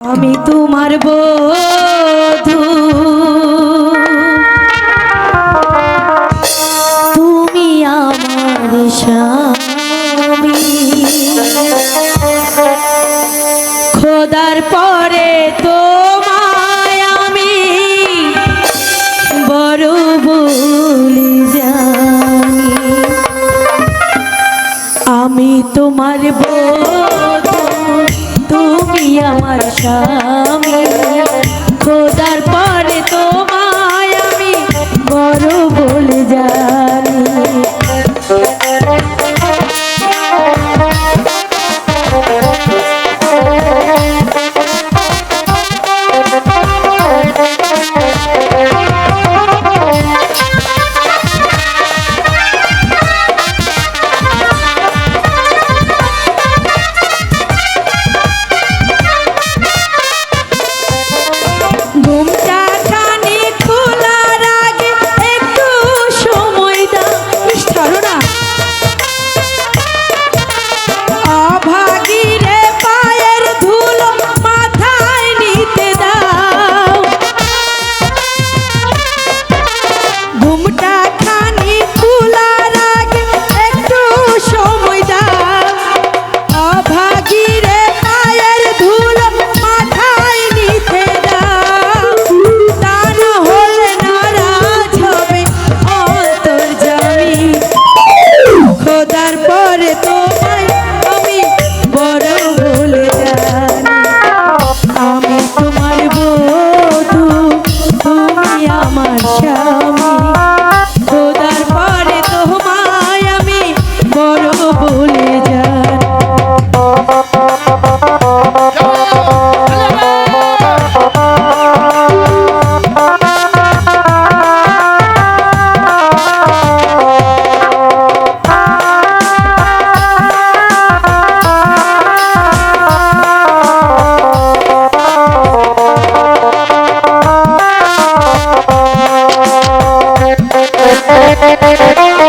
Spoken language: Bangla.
আমি তোমার বধূ। তুমি আমার স্বামী। খোদার পরে তোমায় আমি বড় বলি জানি। আমি তোমার স্বামী। খোদার পরে তোমায় আমি বড় বলে যা ¡Gracias!